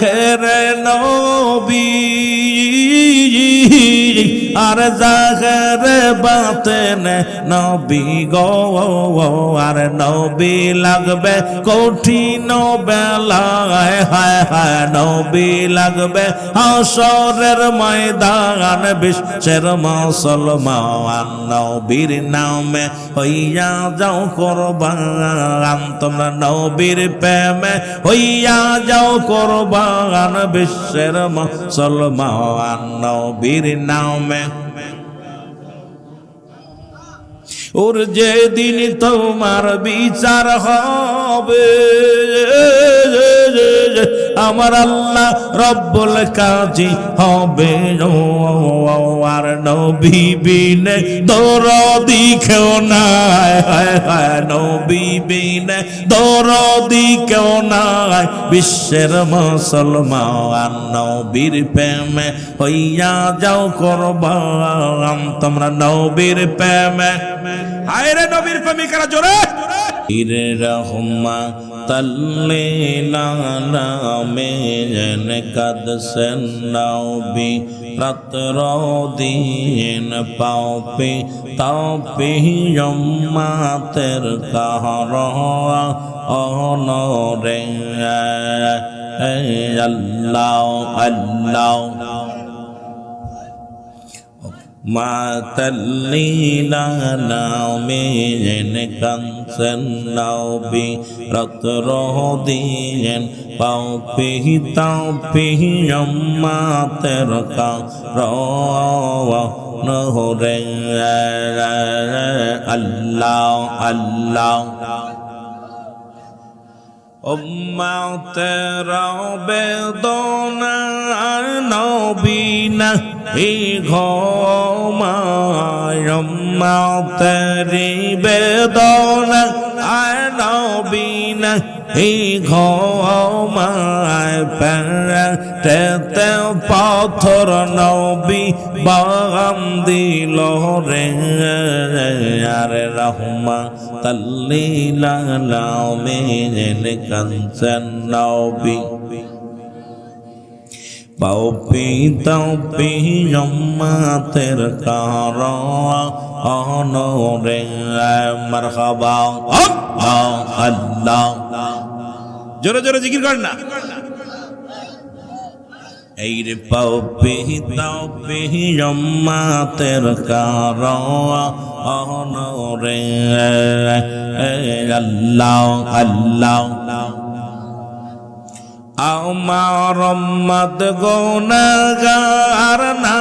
খেরে নবী আর জাহের বাতেন নবী গো, আর নবী লাগবে কঠিন বেলায়। হায় হায়, নবী লাগবে হাসরের ময়দান, বিশ্বের মুসলমান নবীর নামে হইয়া যাও করবান। তোমরা নবীর প্রেমে হইয়া যাও করবান, বিশ্বের মুসলমান নবীর নামে। ওর যেদিন তোমার বিচার হবে আমার আল্লাহ রব্বুল কাজী হবে আর নবী বিনে দরদি কেউ নাই। নবী বিনে দরদি কেউ নাই। বিশ্বের মুসলমান নবীর প্রেমে হইয়া যাও করবাম তোমরা নবীর প্রেমে। হায় রে নবীর প্রেমিকারা, জোরে। রহমা তল্লে নামে জন কদ সন্নবি রতর দিন পাও পে তাও পে যম্মা তের কাহর অনরে আল্লাহ আল্লাহ মাতল্লীলা নামে কংসন নবী রতর দিয়েন পাও পিহি তাও পিহি মাতের কা নহরে আল্লাহ আল্লাহ উম্মাতের বেদনা নবীনা এই ঘমায় উম্মাতের বেদনা আয় নবীনা এই ঘমায় পেতে পাথর নবী বাগাম দিল রে, আরে রহমা তল্লীলা নামে কাঞ্চন নবী। পাউপি তাউপি জম্মাতের কার অনরে মারহাবা। আল্লাহ। জোরে জোরে জিকির কর না। এই রে পাউপি তাউপি জম্মাতের কার অনরে আল্লাহ আল্লাহ। আমার মদ গোনাগার না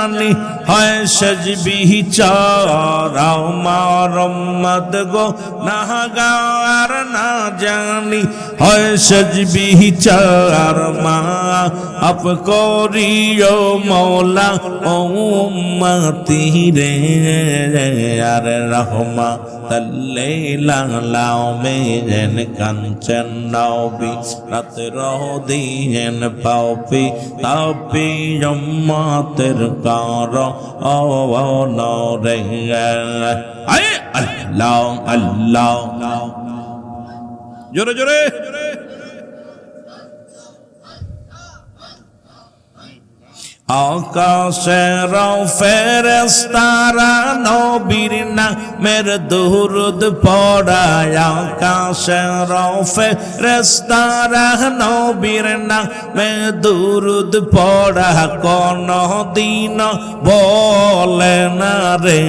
জানি হয় সজবি চার আমার মদ গো নাগার না জানি হয় সজবি চার মা আপ করিও মৌলা ও মতি রে, আর রহমা লাও মেন কাঞ্চন নবী, রাত রহ দিয়েন তাপি জম্মাতের কার ও নরে আয় আল্লাহ আল্লাহ জোরে জোরে আকাশের ফেরেস্তারা নবীর নামের দুরুদ পড়ায়। আকাশের ফেরেস্তারা নবীর নামে দুরুদ পড়া কোন দিন বলে না রে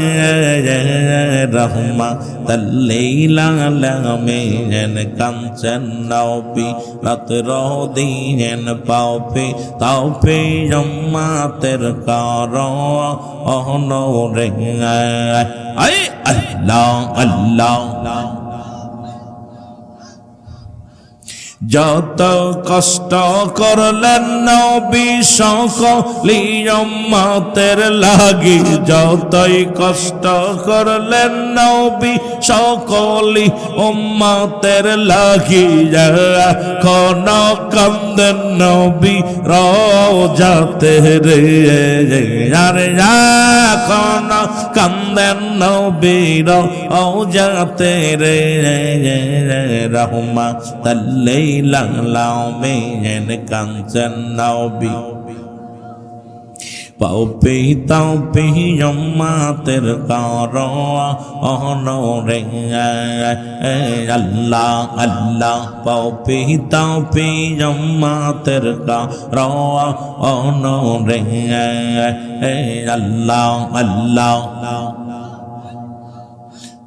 রহমা তল্লীলামে কাঞ্চন নৌপি রাত রহ দিন পাওপে তাও পে জম্মাতের কার অহন রে আই আল্লাহ আল্লাহ যত কষ্ট করলেন নবী সকলি উম্মতের লাগি যতই কষ্ট করলেন নবী সকলি উম্মতের লাগি খন কান্দেন নবী রোজাতে রে। আরে এখন কান্দেন নবী রোজাতে রে। রহমা তাল্লে লাংলাও মেহেন কাঞ্চন নবী পাও পে তাও পে মাতের কর অনরে আল্লাহ আল্লাহ পাও পে তাও পে মাতের কর অনরে আল্লাহ আল্লাহ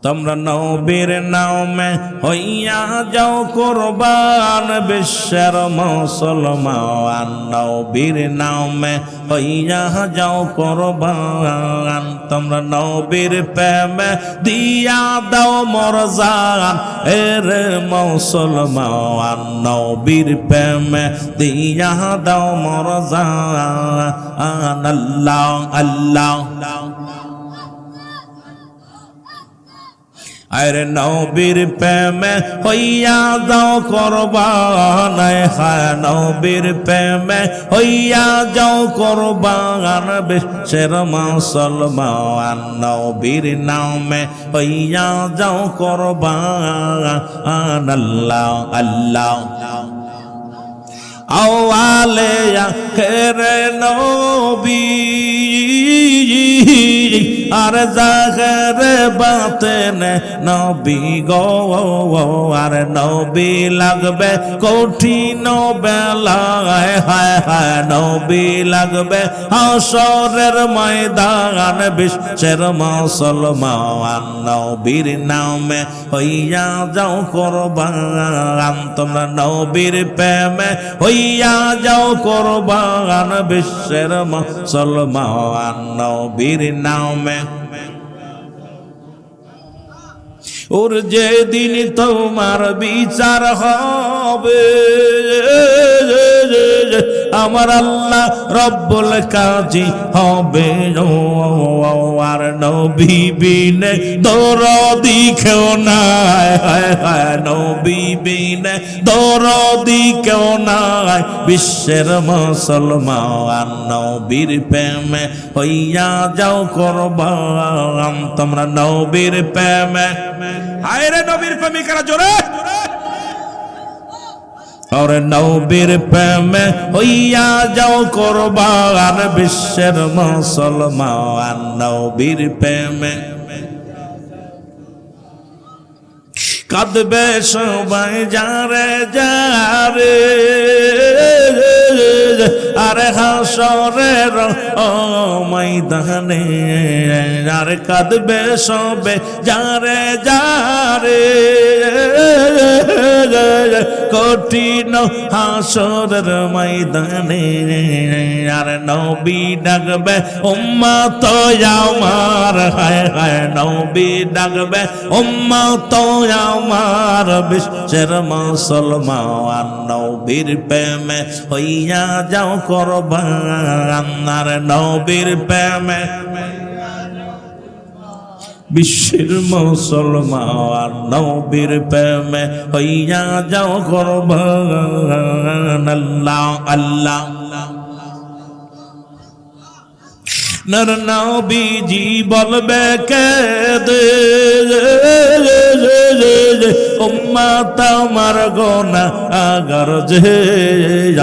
তোমরা নবীর নামে হইয়া যাও কোরবান বিশ্বের মুসলমান। নবীর নামে হইয়া যাও কোরবান। তোমরা নবীর প্রেমে দিয়া দাও মরজান এর মুসলমান। নবীর প্রেমে দিয়া দাও মরজান। আল্লাহ আল্লাহ। আরে নবীর প্রেমে হইয়া যাও করবান হ্যাঁ নবীর প্রেমে হইয়া যাও করবান বিশ্বের মুসলমান। নবীর নামে হইয়া যাও করবান। আল্লাহ আল্লাহ। আওয়ালে আখেরে নবী। আর জাগরে বাতেন নবী গো, আর নবী লাগবে কঠিন বেলায়। হায় হায়, নবী লাগবে হাসরের ময়দান, বিশ্বের মুসলমান নবীর নামে হইয়া যাও করবান। তোমরা নবীর প্রেমে হইয়া যাও করবান, বিশ্বের মুসলমান নবীর নামে। ওর যেদিন তোমার বিচার হবে। আমার আল্লাহ রব্বুল কাজী হবে আর নবী দরদি কেউ নাই। নবী বিনে দরদি কেউ নাই। বিশ্বের মুসলমান নবীর প্রেমে হইয়া যাও করবান। তোমরা নবীর প্রেমে। হায় রে নবীর প্রেমিকারা, জোরে। আর নবীর প্রেমে হইয়া যাও করবান বিশ্বের মুসলমান। নবীর প্রেমে কাঁদবে সবাই যারে যারে। আরে হাসরের ময়দানে আর কাঁদবে সবে, যারে যারে। কঠিন হাসরের ময়দানে আর নবী ডাকবে উম্মা তো আমার, হায় হায় নবী ডাকবে উম্মা তো আমার, বিশ্বের মুসলমান নবীর প্রেমে হইয়া যাও করবান আর নবীর প্রেমে বিশ্বের মুসলমান, নবীর প্রেমে হইয়া যাও করবান আল্লাহ আল্লাহ। নর নবীজি বলবে, কে দে উম্মা, তোমার গোনা আগর যে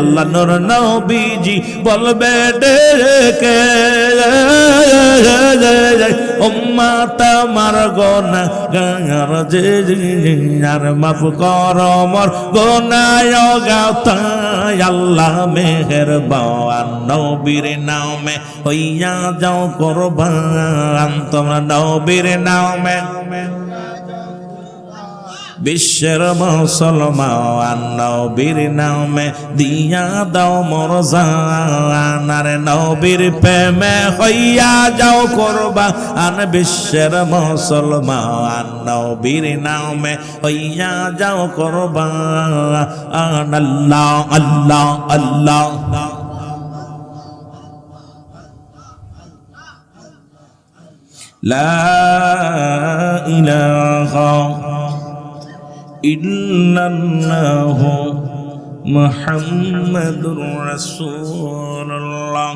আল্লাহ নর নবীজি বলবে, ডেকে উম্মা, তোমার গোনা গার যে আর মাফ কর মর গোনায় গাতায় আল্লাহ মেহের বান নবীর নামে হইয়া যাও করবান, তোমরা নবীর নামে। বিশ্বের মুসলমান নবীর নামে দিয়া দাও মর জানার নবীর প্রেমে হইয়া যাও করবা আন বিশ্বের মুসলমান নবীর নামে হইয়া যাও করবা আন আল্লাহ আল্লাহ আল্লাহ لا إله ইন্নাল্লাহু মুহাম্মাদুর রাসূলুল্লাহ